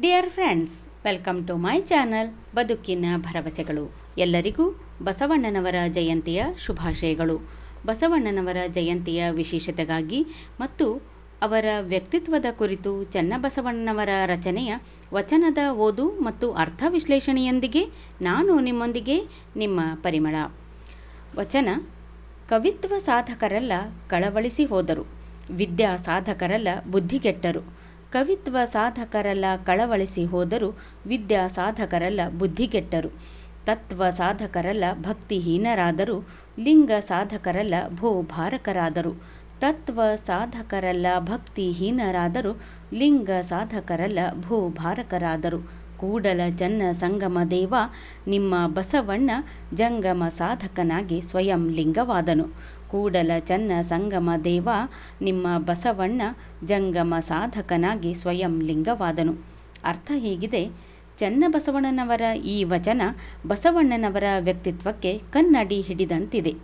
Dear friends welcome to my channel ಬದುಕಿನ ಭರವಸೆಗಳು ಎಲ್ಲರಿಗೂ ಬಸವಣ್ಣನವರ ಜಯಂತಿಯ ಶುಭಾಶಯಗಳು. ಬಸವಣ್ಣನವರ ಜಯಂತಿಯ ವಿಶೇಷತೆಗಾಗಿ ಮತ್ತು ಅವರ ವ್ಯಕ್ತಿತ್ವದ ಕುರಿತು ಚನ್ನಬಸವಣ್ಣನವರ ರಚನೆಯ ವಚನದ ಓದು ಮತ್ತು ಅರ್ಥ ವಿಶ್ಲೇಷಣೆಯೊಂದಿಗೆ ನಾನು ನಿಮ್ಮೊಂದಿಗೆ ನಿಮ್ಮ ಪರಿಮಳ. ವಚನ, ಕವಿತ್ವ ಸಾಧಕರೆಲ್ಲ ಕಳವಳಿಸಿ ಹೋದರು. ವಿದ್ಯಾ ಸಾಧಕರೆಲ್ಲ ಬುದ್ಧಿಗೆಟ್ಟರು ಕವಿತ್ವ ಸಾಧಕರೆಲ್ಲ ಕಳವಳಿಸಿ ಹೋದರು ವಿದ್ಯಾ ಸಾಧಕರೆಲ್ಲ ಬುದ್ಧಿಗೆಟ್ಟರು. ತತ್ವ ಸಾಧಕರೆಲ್ಲ ಭಕ್ತಿಹೀನರಾದರು. ಲಿಂಗ ಸಾಧಕರೆಲ್ಲ ಭೂಭಾರಕರಾದರು. ತತ್ವ ಸಾಧಕರೆಲ್ಲ ಭಕ್ತಿಹೀನರಾದರು. ಲಿಂಗ ಸಾಧಕರೆಲ್ಲ ಭೂಭಾರಕರಾದರು. ಕೂಡಲ ಜನ್ನ ಸಂಗಮ ದೇವ, ನಿಮ್ಮ ಬಸವಣ್ಣ ಜಂಗಮ ಸಾಧಕನಾಗಿ ಸ್ವಯಂ ಲಿಂಗವಾದನು. ಕೂಡಲ ಚನ್ನ ಸಂಗಮ ದೇವ, ನಿಮ್ಮ ಬಸವಣ್ಣ ಜಂಗಮ ಸಾಧಕನಾಗಿ ಸ್ವಯಂ ಲಿಂಗವಾದನು. ಅರ್ಥ ಹೀಗಿದೆ? ಚನ್ನಬಸವಣ್ಣನವರ ಈ ವಚನ ಬಸವಣ್ಣನವರ ವ್ಯಕ್ತಿತ್ವಕ್ಕೆ ಕನ್ನಡಿ ಹಿಡಿದಂತಿದೆ.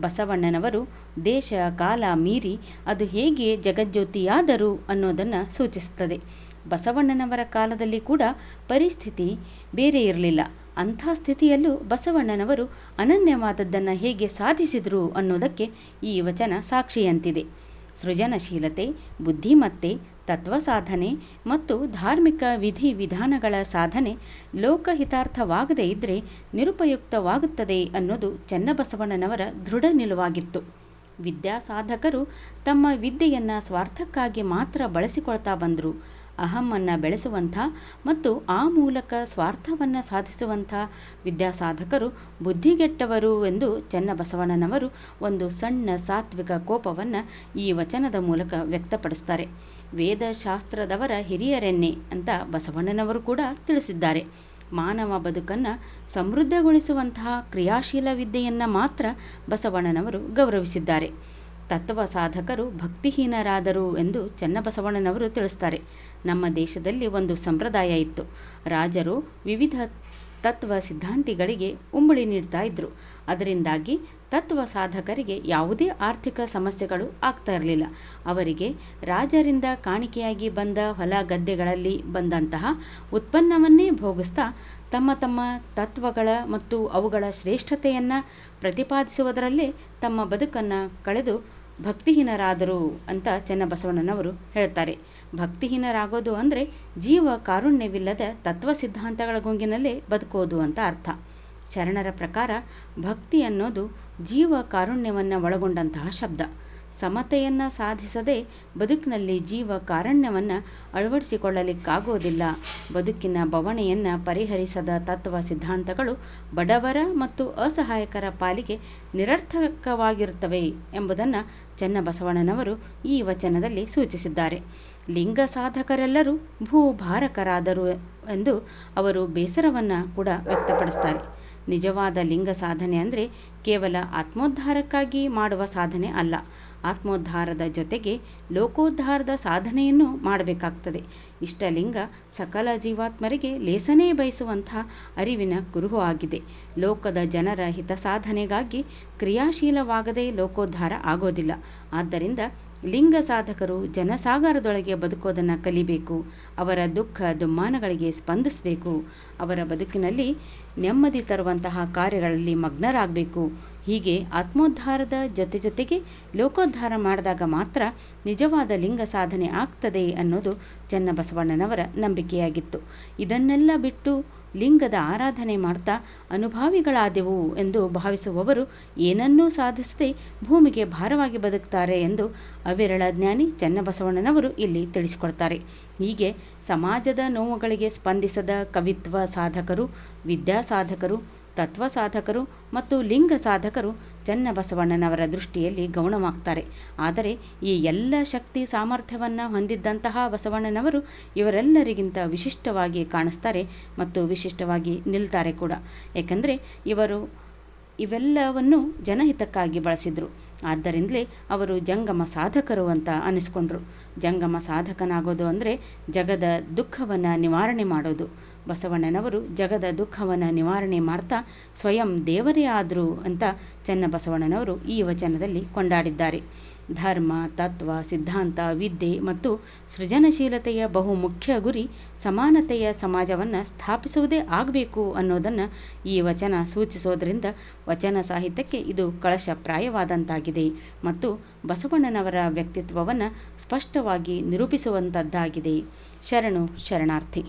ಬಸವಣ್ಣನವರು ದೇಶ ಕಾಲ ಮೀರಿ ಅದು ಹೇಗೆ ಜಗಜ್ಯೋತಿಯಾದರು ಅನ್ನೋದನ್ನು ಸೂಚಿಸುತ್ತದೆ. ಬಸವಣ್ಣನವರ ಕಾಲದಲ್ಲಿ ಕೂಡ ಪರಿಸ್ಥಿತಿ ಬೇರೆ ಇರಲಿಲ್ಲ. ಅಂಥ ಸ್ಥಿತಿಯಲ್ಲೂ ಬಸವಣ್ಣನವರು ಅನನ್ಯವಾದದ್ದನ್ನು ಹೇಗೆ ಸಾಧಿಸಿದರು ಅನ್ನೋದಕ್ಕೆ ಈ ವಚನ ಸಾಕ್ಷಿಯಂತಿದೆ. ಸೃಜನಶೀಲತೆ, ಬುದ್ಧಿಮತ್ತೆ ತತ್ವ ಸಾಧನೆ ಮತ್ತು ಧಾರ್ಮಿಕ ವಿಧಿ ವಿಧಾನಗಳ ಸಾಧನೆ ಲೋಕಹಿತಾರ್ಥವಾಗದೇ ಇದ್ದರೆ ನಿರುಪಯುಕ್ತವಾಗುತ್ತದೆ ಅನ್ನೋದು ಚನ್ನಬಸವಣ್ಣನವರ ದೃಢ ನಿಲುವಾಗಿತ್ತು. ವಿದ್ಯಾಸಾಧಕರು ತಮ್ಮ ವಿದ್ಯೆಯನ್ನು ಸ್ವಾರ್ಥಕ್ಕಾಗಿ ಮಾತ್ರ ಬಳಸಿಕೊಳ್ತಾ ಬಂದರು. ಅಹಮ್ಮನ್ನು ಬೆಳೆಸುವಂಥ ಮತ್ತು ಆ ಮೂಲಕ ಸ್ವಾರ್ಥವನ್ನು ಸಾಧಿಸುವಂಥ ವಿದ್ಯಾಸಾಧಕರು ಬುದ್ಧಿಗೆಟ್ಟವರು ಎಂದು ಚನ್ನಬಸವಣ್ಣನವರು ಒಂದು ಸಣ್ಣ ಸಾತ್ವಿಕ ಕೋಪವನ್ನು ಈ ವಚನದ ಮೂಲಕ ವ್ಯಕ್ತಪಡಿಸ್ತಾರೆ. ವೇದಶಾಸ್ತ್ರದವರ ಹಿರಿಯರೆನ್ನೆ ಅಂತ ಬಸವಣ್ಣನವರು ಕೂಡ ತಿಳಿಸಿದ್ದಾರೆ. ಮಾನವ ಬದುಕನ್ನು ಸಮೃದ್ಧಗೊಳಿಸುವಂತಹ ಕ್ರಿಯಾಶೀಲ ವಿದ್ಯೆಯನ್ನು ಮಾತ್ರ ಬಸವಣ್ಣನವರು ಗೌರವಿಸಿದ್ದಾರೆ. ತತ್ವ ಸಾಧಕರು ಭಕ್ತಿಹೀನರಾದರು ಎಂದು ಚನ್ನಬಸವಣ್ಣನವರು ತಿಳಿಸ್ತಾರೆ. ನಮ್ಮ ದೇಶದಲ್ಲಿ ಒಂದು ಸಂಪ್ರದಾಯ ಇತ್ತು. ರಾಜರು ವಿವಿಧ ತತ್ವ ಸಿದ್ಧಾಂತಿಗಳಿಗೆ ಉಂಬಳಿ ನೀಡ್ತಾ ಇದ್ದರು ಅದರಿಂದಾಗಿ ತತ್ವ ಸಾಧಕರಿಗೆ ಯಾವುದೇ ಆರ್ಥಿಕ ಸಮಸ್ಯೆಗಳು ಆಗ್ತಾ ಇರಲಿಲ್ಲ. ಅವರಿಗೆ ರಾಜರಿಂದ ಕಾಣಿಕೆಯಾಗಿ ಬಂದ ಹೊಲ ಗದ್ದೆಗಳಲ್ಲಿ ಬಂದಂತಹ ಉತ್ಪನ್ನವನ್ನೇ ಭೋಗಿಸ್ತಾ ತಮ್ಮ ತಮ್ಮ ತತ್ವಗಳ ಮತ್ತು ಅವುಗಳ ಶ್ರೇಷ್ಠತೆಯನ್ನು ಪ್ರತಿಪಾದಿಸುವುದರಲ್ಲೇ ತಮ್ಮ ಬದುಕನ್ನು ಕಳೆದು ಭಕ್ತಿಹೀನರಾದರು ಅಂತ ಚೆನ್ನಬಸವಣ್ಣನವರು ಹೇಳ್ತಾರೆ. ಭಕ್ತಿಹೀನರಾಗೋದು ಅಂದರೆ ಜೀವ ಕಾರುಣ್ಯವಿಲ್ಲದ ತತ್ವ ಸಿದ್ಧಾಂತಗಳ ಗುಂಗಿನಲ್ಲೇ ಬದುಕೋದು ಅಂತ ಅರ್ಥ. ಶರಣರ ಪ್ರಕಾರ ಭಕ್ತಿ ಅನ್ನೋದು ಜೀವ ಕಾರುಣ್ಯವನ್ನು ಒಳಗೊಂಡಂತಹ ಶಬ್ದ. ಸಮತೆಯನ್ನು ಸಾಧಿಸದೆ ಬದುಕಿನಲ್ಲಿ ಜೀವ ಕಾರಣ್ಯವನ್ನು ಅಳವಡಿಸಿಕೊಳ್ಳಲಿಕ್ಕಾಗೋದಿಲ್ಲ. ಬದುಕಿನ ಬವಣೆಯನ್ನು ಪರಿಹರಿಸದ ತತ್ವ ಸಿದ್ಧಾಂತಗಳು ಬಡವರ ಮತ್ತು ಅಸಹಾಯಕರ ಪಾಲಿಗೆ ನಿರರ್ಥಕವಾಗಿರುತ್ತವೆ ಎಂಬುದನ್ನು ಚನ್ನಬಸವಣ್ಣನವರು ಈ ವಚನದಲ್ಲಿ ಸೂಚಿಸಿದ್ದಾರೆ. ಲಿಂಗ ಸಾಧಕರೆಲ್ಲರೂ ಭೂಭಾರಕರಾದರು ಎಂದು ಅವರು ಬೇಸರವನ್ನು ಕೂಡ ವ್ಯಕ್ತಪಡಿಸ್ತಾರೆ. ನಿಜವಾದ ಲಿಂಗ ಸಾಧನೆ ಅಂದರೆ ಕೇವಲ ಆತ್ಮೋದ್ಧಾರಕ್ಕಾಗಿ ಮಾಡುವ ಸಾಧನೆ ಅಲ್ಲ. ಆತ್ಮೋದ್ಧಾರದ ಜೊತೆಗೆ ಲೋಕೋದ್ಧಾರದ ಸಾಧನೆಯನ್ನು ಮಾಡಬೇಕಾಗ್ತದೆ. ಇಷ್ಟಲಿಂಗ ಸಕಲ ಜೀವಾತ್ಮರಿಗೆ ಲೇಸನೇ ಬಯಸುವಂಥ ಅರಿವಿನ ಕುರುಹು ಆಗಿದೆ. ಲೋಕದ ಜನರ ಹಿತ ಸಾಧನೆಗಾಗಿ ಕ್ರಿಯಾಶೀಲವಾಗದೆ ಲೋಕೋದ್ಧಾರ ಆಗೋದಿಲ್ಲ. ಆದ್ದರಿಂದ ಲಿಂಗ ಸಾಧಕರು ಜನಸಾಗರದೊಳಗೆ ಬದುಕೋದನ್ನು ಕಲಿಬೇಕು. ಅವರ ದುಃಖ ದುಮ್ಮಾನಗಳಿಗೆ ಸ್ಪಂದಿಸಬೇಕು. ಅವರ ಬದುಕಿನಲ್ಲಿ ನೆಮ್ಮದಿ ತರುವಂತಹ ಕಾರ್ಯಗಳಲ್ಲಿ ಮಗ್ನರಾಗಬೇಕು. ಹೀಗೆ ಆತ್ಮೋದ್ಧಾರದ ಜೊತೆ ಜೊತೆಗೆ ಲೋಕೋದ್ಧಾರ ಮಾಡಿದಾಗ ಮಾತ್ರ ನಿಜವಾದ ಲಿಂಗ ಸಾಧನೆ ಆಗ್ತದೆ ಅನ್ನೋದು ಚನ್ನಬಸವಣ್ಣನವರ ನಂಬಿಕೆಯಾಗಿತ್ತು. ಇದನ್ನೆಲ್ಲ ಬಿಟ್ಟು ಲಿಂಗದ ಆರಾಧನೆ ಮಾಡ್ತಾ ಅನುಭಾವಿಗಳಾದೆವು ಎಂದು ಭಾವಿಸುವವರು ಏನನ್ನೂ ಸಾಧಿಸದೆ ಭೂಮಿಗೆ ಭಾರವಾಗಿ ಬದುಕ್ತಾರೆ ಎಂದು ಅವಿರಳ ಜ್ಞಾನಿ ಚನ್ನಬಸವಣ್ಣನವರು ಇಲ್ಲಿ ತಿಳಿಸಿಕೊಡ್ತಾರೆ. ಹೀಗೆ ಸಮಾಜದ ನೋವುಗಳಿಗೆ ಸ್ಪಂದಿಸದ ಕವಿತ್ವ ಸಾಧಕರು ವಿದ್ಯಾ ಸಾಧಕರು ತತ್ವ ಸಾಧಕರು ಮತ್ತು ಲಿಂಗ ಸಾಧಕರು ಚನ್ನಬಸವಣ್ಣನವರ ದೃಷ್ಟಿಯಲ್ಲಿ ಗೌಣವಾಗ್ತಾರೆ. ಆದರೆ ಈ ಎಲ್ಲ ಶಕ್ತಿ ಸಾಮರ್ಥ್ಯವನ್ನು ಹೊಂದಿದ್ದಂತಹ ಬಸವಣ್ಣನವರು ಇವರೆಲ್ಲರಿಗಿಂತ ವಿಶಿಷ್ಟವಾಗಿ ಕಾಣಿಸ್ತಾರೆ ಮತ್ತು ವಿಶಿಷ್ಟವಾಗಿ ನಿಲ್ತಾರೆ ಕೂಡ. ಏಕೆಂದರೆ ಇವರು ಇವೆಲ್ಲವನ್ನು ಜನಹಿತಕ್ಕಾಗಿ ಬಳಸಿದರು. ಆದ್ದರಿಂದಲೇ ಅವರು ಜಂಗಮ ಸಾಧಕರು ಅಂತ ಅನಿಸ್ಕೊಂಡ್ರು. ಜಂಗಮ ಸಾಧಕನಾಗೋದು ಅಂದರೆ ಜಗದ ದುಃಖವನ್ನು ನಿವಾರಣೆ ಮಾಡೋದು. ಬಸವಣ್ಣನವರು ಜಗದ ದುಃಖವನ್ನು ನಿವಾರಣೆ ಮಾಡ್ತಾ ಸ್ವಯಂ ದೇವರೇ ಆದರು ಅಂತ ಚನ್ನಬಸವಣ್ಣನವರು ಈ ವಚನದಲ್ಲಿ ಕೊಂಡಾಡಿದ್ದಾರೆ. ಧರ್ಮ, ತತ್ವ, ಸಿದ್ಧಾಂತ, ವಿದ್ಯೆ ಮತ್ತು ಸೃಜನಶೀಲತೆಯ ಬಹು ಮುಖ್ಯ ಗುರಿ ಸಮಾನತೆಯ ಸಮಾಜವನ್ನು ಸ್ಥಾಪಿಸುವುದೇ ಆಗಬೇಕು ಅನ್ನೋದನ್ನು ಈ ವಚನ ಸೂಚಿಸೋದರಿಂದ ವಚನ ಸಾಹಿತ್ಯಕ್ಕೆ ಇದು ಕಳಶಪ್ರಾಯವಾದಂತಾಗಿದೆ ಮತ್ತು ಬಸವಣ್ಣನವರ ವ್ಯಕ್ತಿತ್ವವನ್ನು ಸ್ಪಷ್ಟವಾಗಿ ನಿರೂಪಿಸುವಂಥದ್ದಾಗಿದೆ ಶರಣು ಶರಣಾರ್ಥಿ.